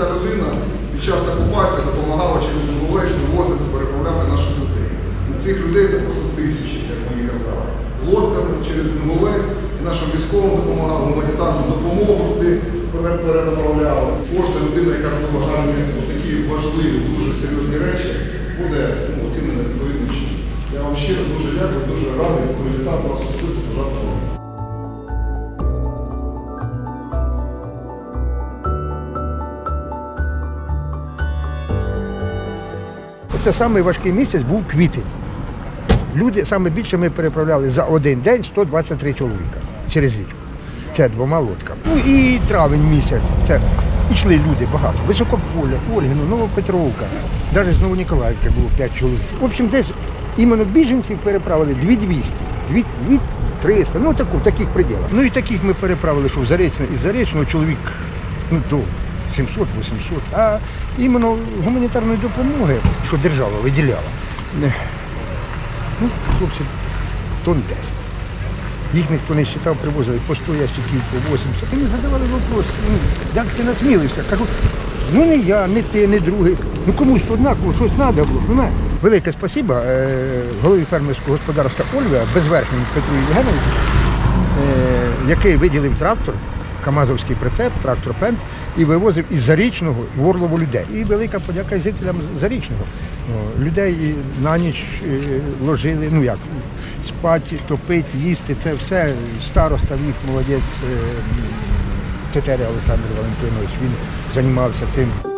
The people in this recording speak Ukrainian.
ця людина під час окупації допомагала через МВС вивозити, переправляти наших людей. І цих людей це просто тисячі, як мені казали. Лодками через МВС і нашим військовим допомагали, гуманітарну допомогу туди перенаправляли. Кожна людина, яка робила гарні такі важливі, дуже серйозні речі, буде ну, оцінена відповідним чином. Я вам щиро дуже дякую, дуже радий привітати вас особисто вам. Це самий важкий місяць був квітень. Люди саме більше ми переправляли за один день 123 чоловіка через річку. Це двома лодками. Ну і травень місяць. Це йшли люди багато. Високополя, Ольгино, Новопетровка. Навіть з Новоніколаївки було 5 чоловік. В общем, десь іменно біженців переправили 2200, 2300, ну таку, таких пределах. Ну і таких ми переправили, що в Заречне, із Заречного чоловік ну, до 700-800. А іменно гуманітарної допомоги, що держава виділяла, ну, хлопці, тонн 10. Їх ніхто не вважав, привозили по 100 ящиків, по 80. І мені задавали вопрос, ну, як ти насмілився? Кажу, ну не я, не ти, не другий. Ну комусь однаково щось треба було. понимаєш? Велике спасибо е, голові фермерського господарства Ольве, безверхньому Петру Євгеновичу, е, який виділив трактор, Камазовський прицеп, трактор Фенд, і вивозив із Зарічного в Орлову людей. І велика подяка жителям Зарічного. Людей на ніч е, ложили, ну як, спати, топити, їсти, це все. Староста в їх молодець е, Тетеря Олександр Валентинович, він займався цим.